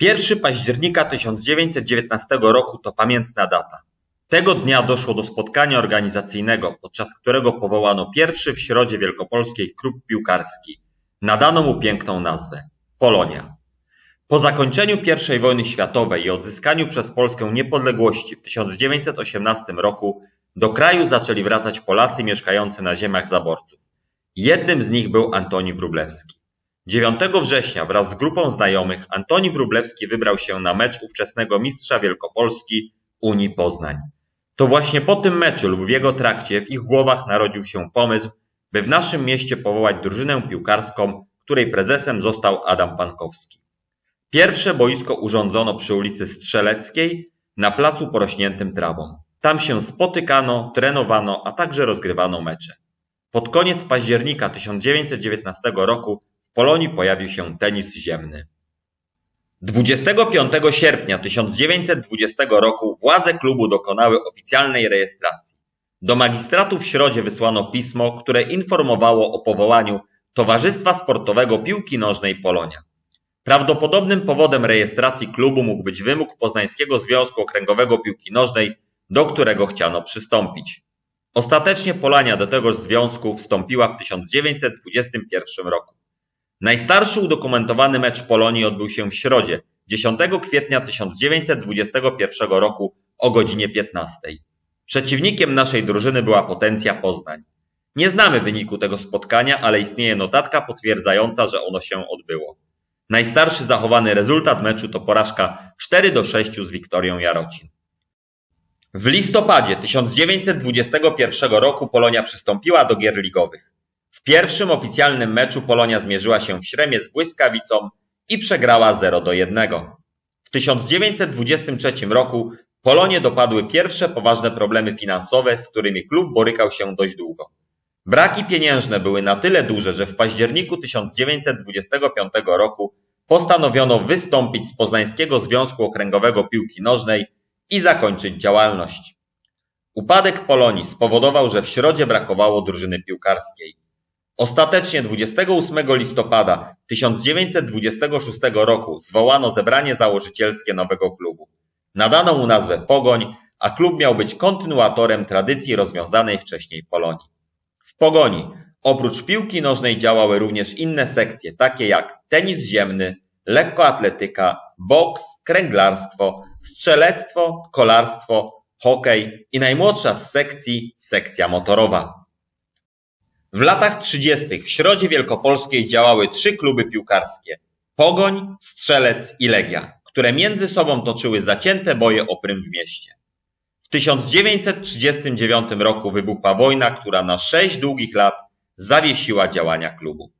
1 października 1919 roku to pamiętna data. Tego dnia doszło do spotkania organizacyjnego, podczas którego powołano pierwszy w Środzie Wielkopolskiej klub piłkarski. Nadano mu piękną nazwę Polonia. Po zakończeniu I wojny światowej i odzyskaniu przez Polskę niepodległości w 1918 roku do kraju zaczęli wracać Polacy mieszkający na ziemiach zaborców. Jednym z nich był Antoni Wróblewski. 9 września wraz z grupą znajomych Antoni Wróblewski wybrał się na mecz ówczesnego mistrza Wielkopolski Unii Poznań. To właśnie po tym meczu lub w jego trakcie w ich głowach narodził się pomysł, by w naszym mieście powołać drużynę piłkarską, której prezesem został Adam Pankowski. Pierwsze boisko urządzono przy ulicy Strzeleckiej na placu porośniętym trawą. Tam się spotykano, trenowano, a także rozgrywano mecze. Pod koniec października 1919 roku Polonii pojawił się tenis ziemny. 25 sierpnia 1920 roku władze klubu dokonały oficjalnej rejestracji. Do magistratu w Środzie wysłano pismo, które informowało o powołaniu Towarzystwa Sportowego Piłki Nożnej Polonia. Prawdopodobnym powodem rejestracji klubu mógł być wymóg Poznańskiego Związku Okręgowego Piłki Nożnej, do którego chciano przystąpić. Ostatecznie Polania do tegoż związku wstąpiła w 1921 roku. Najstarszy udokumentowany mecz Polonii odbył się w środzie, 10 kwietnia 1921 roku o godzinie 15. Przeciwnikiem naszej drużyny była Potencja Poznań. Nie znamy wyniku tego spotkania, ale istnieje notatka potwierdzająca, że ono się odbyło. Najstarszy zachowany rezultat meczu to porażka 4 do 6 z Wiktorią Jarocin. W listopadzie 1921 roku Polonia przystąpiła do gier ligowych. W pierwszym oficjalnym meczu Polonia zmierzyła się w Śremie z Błyskawicą i przegrała 0 do 1. W 1923 roku Polonie dopadły pierwsze poważne problemy finansowe, z którymi klub borykał się dość długo. Braki pieniężne były na tyle duże, że w październiku 1925 roku postanowiono wystąpić z Poznańskiego Związku Okręgowego Piłki Nożnej i zakończyć działalność. Upadek Polonii spowodował, że w środzie brakowało drużyny piłkarskiej. Ostatecznie 28 listopada 1926 roku zwołano zebranie założycielskie nowego klubu. Nadano mu nazwę Pogoń, a klub miał być kontynuatorem tradycji rozwiązanej wcześniej Polonii. W Pogoni oprócz piłki nożnej działały również inne sekcje, takie jak tenis ziemny, lekkoatletyka, boks, kręglarstwo, strzelectwo, kolarstwo, hokej i najmłodsza z sekcji sekcja motorowa. W latach 30. w Środzie Wielkopolskiej działały trzy kluby piłkarskie Pogoń, Strzelec i Legia, które między sobą toczyły zacięte boje o prym w mieście. W 1939 roku wybuchła wojna, która na sześć długich lat zawiesiła działania klubu.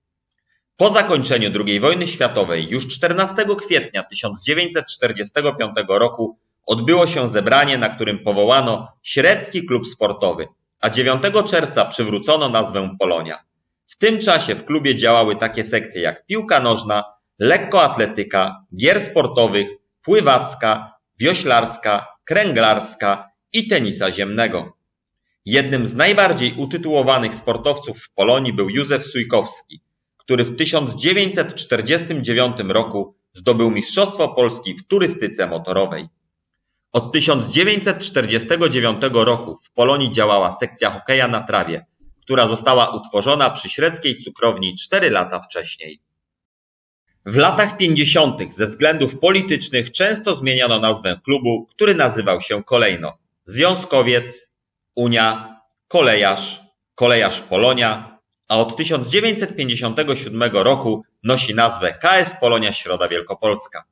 Po zakończeniu II wojny światowej już 14 kwietnia 1945 roku odbyło się zebranie, na którym powołano Średzki Klub Sportowy, a 9 czerwca przywrócono nazwę Polonia. W tym czasie w klubie działały takie sekcje jak piłka nożna, lekkoatletyka, gier sportowych, pływacka, wioślarska, kręglarska i tenisa ziemnego. Jednym z najbardziej utytułowanych sportowców w Polonii był Józef Sujkowski, który w 1949 roku zdobył Mistrzostwo Polski w turystyce motorowej. Od 1949 roku w Polonii działała sekcja hokeja na trawie, która została utworzona przy Średzkiej Cukrowni 4 lata wcześniej. W latach 50. ze względów politycznych często zmieniano nazwę klubu, który nazywał się kolejno Związkowiec, Unia, Kolejarz, Kolejarz Polonia, a od 1957 roku nosi nazwę KS Polonia Środa Wielkopolska.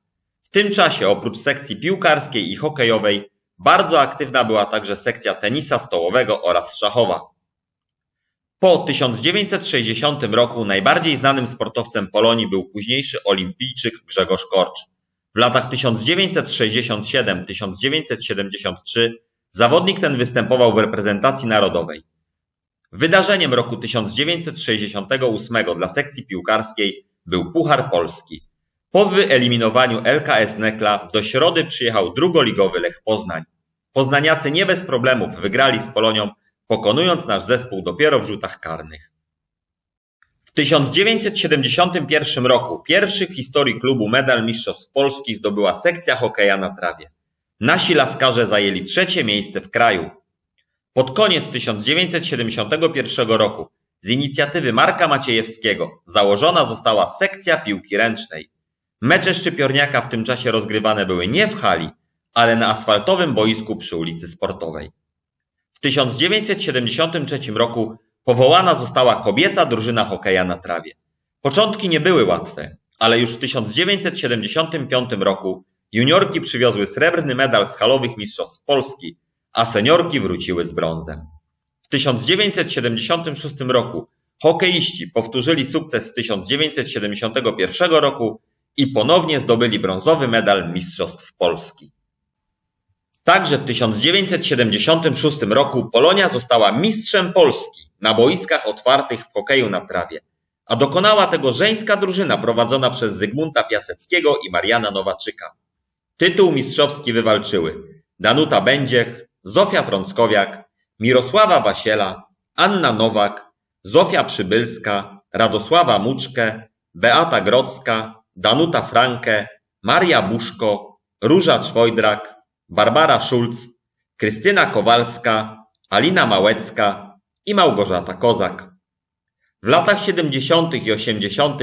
Tym czasie oprócz sekcji piłkarskiej i hokejowej bardzo aktywna była także sekcja tenisa stołowego oraz szachowa. Po 1960 roku najbardziej znanym sportowcem Polonii był późniejszy olimpijczyk Grzegorz Korcz. W latach 1967-1973 zawodnik ten występował w reprezentacji narodowej. Wydarzeniem roku 1968 dla sekcji piłkarskiej był Puchar Polski. Po wyeliminowaniu LKS Nekla do Środy przyjechał drugoligowy Lech Poznań. Poznaniacy nie bez problemów wygrali z Polonią, pokonując nasz zespół dopiero w rzutach karnych. W W 1971 roku pierwszy w historii klubu medal Mistrzostw Polski zdobyła sekcja hokeja na trawie. Nasi laskarze zajęli trzecie miejsce w kraju. Pod koniec 1971 roku z inicjatywy Marka Maciejewskiego założona została sekcja piłki ręcznej. Mecze Szczypiorniaka w tym czasie rozgrywane były nie w hali, ale na asfaltowym boisku przy ulicy Sportowej. W 1973 roku powołana została kobieca drużyna hokeja na trawie. Początki nie były łatwe, ale już w 1975 roku juniorki przywiozły srebrny medal z halowych mistrzostw Polski, a seniorki wróciły z brązem. W 1976 roku hokeiści powtórzyli sukces z 1971 roku i ponownie zdobyli brązowy medal Mistrzostw Polski. Także w 1976 roku Polonia została mistrzem Polski na boiskach otwartych w hokeju na trawie, a dokonała tego żeńska drużyna prowadzona przez Zygmunta Piaseckiego i Mariana Nowaczyka. Tytuł mistrzowski wywalczyły Danuta Będziech, Zofia Frąckowiak, Mirosława Wasiela, Anna Nowak, Zofia Przybylska, Radosława Muczkę, Beata Grodzka, Danuta Franke, Maria Buszko, Róża Czwojdrak, Barbara Szulc, Krystyna Kowalska, Alina Małecka i Małgorzata Kozak. W latach 70. i 80.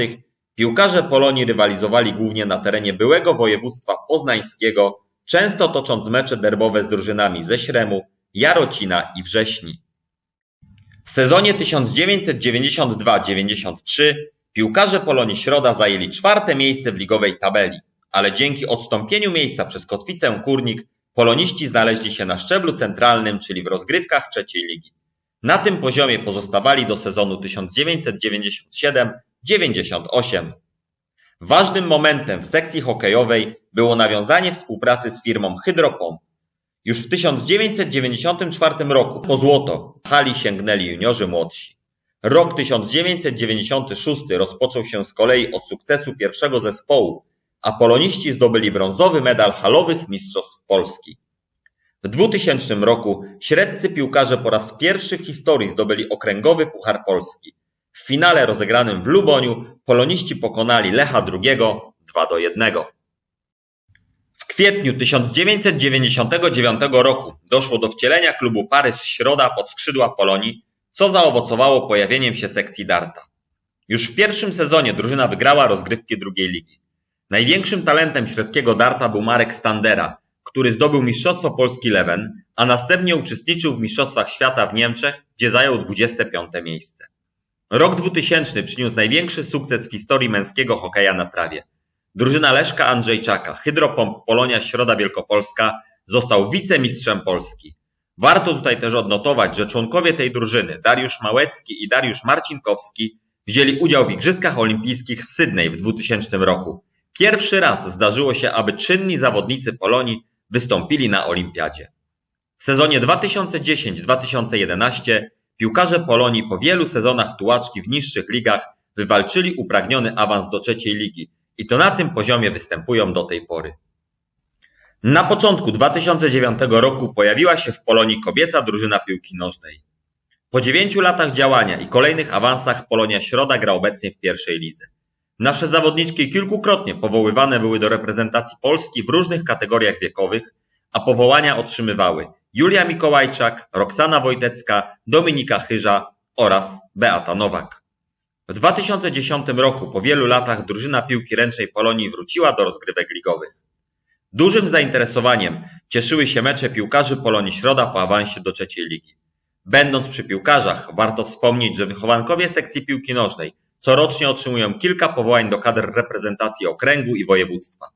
piłkarze Polonii rywalizowali głównie na terenie byłego województwa poznańskiego, często tocząc mecze derbowe z drużynami ze Śremu, Jarocina i Wrześni. W sezonie 1992-93 piłkarze Polonii Środa zajęli czwarte miejsce w ligowej tabeli, ale dzięki odstąpieniu miejsca przez Kotwicę Kurnik poloniści znaleźli się na szczeblu centralnym, czyli w rozgrywkach trzeciej ligi. Na tym poziomie pozostawali do sezonu 1997-98. Ważnym momentem w sekcji hokejowej było nawiązanie współpracy z firmą Hydropomp. Już w 1994 roku po złoto hali sięgnęli juniorzy młodsi. Rok 1996 rozpoczął się z kolei od sukcesu pierwszego zespołu, a poloniści zdobyli brązowy medal halowych mistrzostw Polski. W 2000 roku średcy piłkarze po raz pierwszy w historii zdobyli okręgowy Puchar Polski. W finale rozegranym w Luboniu poloniści pokonali Lecha II 2 do 1. W kwietniu 1999 roku doszło do wcielenia klubu Parys Środa pod skrzydła Polonii, co zaowocowało pojawieniem się sekcji darta. Już w pierwszym sezonie drużyna wygrała rozgrywki drugiej ligi. Największym talentem średzkiego darta był Marek Standera, który zdobył Mistrzostwo Polski Leven, a następnie uczestniczył w Mistrzostwach Świata w Niemczech, gdzie zajął 25 miejsce. Rok 2000 przyniósł największy sukces w historii męskiego hokeja na trawie. Drużyna Leszka Andrzejczaka, Hydropomp Polonia Środa Wielkopolska został wicemistrzem Polski. Warto tutaj też odnotować, że członkowie tej drużyny, Dariusz Małecki i Dariusz Marcinkowski, wzięli udział w Igrzyskach Olimpijskich w Sydney w 2000 roku. Pierwszy raz zdarzyło się, aby czynni zawodnicy Polonii wystąpili na olimpiadzie. W sezonie 2010-2011 piłkarze Polonii po wielu sezonach tułaczki w niższych ligach wywalczyli upragniony awans do trzeciej ligi i to na tym poziomie występują do tej pory. Na początku 2009 roku pojawiła się w Polonii kobieca drużyna piłki nożnej. Po dziewięciu latach działania i kolejnych awansach Polonia Środa gra obecnie w pierwszej lidze. Nasze zawodniczki kilkukrotnie powoływane były do reprezentacji Polski w różnych kategoriach wiekowych, a powołania otrzymywały Julia Mikołajczak, Roxana Wojtecka, Dominika Chyża oraz Beata Nowak. W 2010 roku po wielu latach drużyna piłki ręcznej Polonii wróciła do rozgrywek ligowych. Dużym zainteresowaniem cieszyły się mecze piłkarzy Polonii Środa po awansie do trzeciej ligi. Będąc przy piłkarzach, warto wspomnieć, że wychowankowie sekcji piłki nożnej corocznie otrzymują kilka powołań do kadr reprezentacji okręgu i województwa.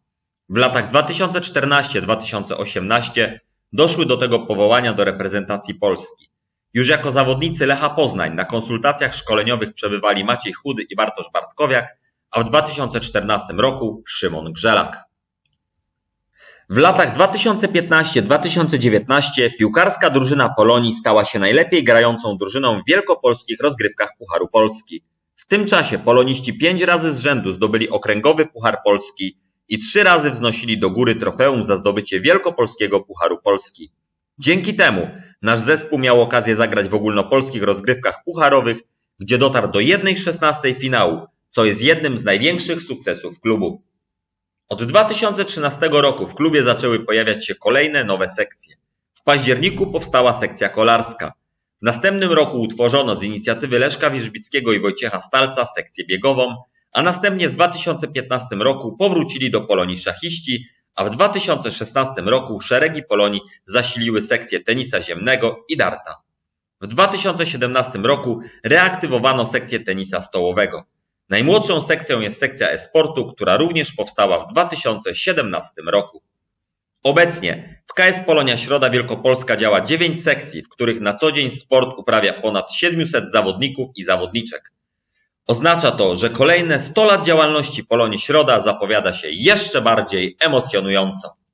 W latach 2014-2018 doszły do tego powołania do reprezentacji Polski. Już jako zawodnicy Lecha Poznań na konsultacjach szkoleniowych przebywali Maciej Chudy i Bartosz Bartkowiak, a w 2014 roku Szymon Grzelak. W latach 2015-2019 piłkarska drużyna Polonii stała się najlepiej grającą drużyną w wielkopolskich rozgrywkach Pucharu Polski. W tym czasie poloniści pięć razy z rzędu zdobyli okręgowy Puchar Polski i trzy razy wznosili do góry trofeum za zdobycie wielkopolskiego Pucharu Polski. Dzięki temu nasz zespół miał okazję zagrać w ogólnopolskich rozgrywkach pucharowych, gdzie dotarł do 1/16 finału, co jest jednym z największych sukcesów klubu. Od 2013 roku w klubie zaczęły pojawiać się kolejne nowe sekcje. W październiku powstała sekcja kolarska. W następnym roku utworzono z inicjatywy Leszka Wierzbickiego i Wojciecha Stalca sekcję biegową, a następnie w 2015 roku powrócili do Polonii szachiści, a w 2016 roku szeregi Polonii zasiliły sekcję tenisa ziemnego i darta. W 2017 roku reaktywowano sekcję tenisa stołowego. Najmłodszą sekcją jest sekcja e-sportu, która również powstała w 2017 roku. Obecnie w KS Polonia Środa Wielkopolska działa 9 sekcji, w których na co dzień sport uprawia ponad 700 zawodników i zawodniczek. Oznacza to, że kolejne 100 lat działalności Polonii Środa zapowiada się jeszcze bardziej emocjonująco.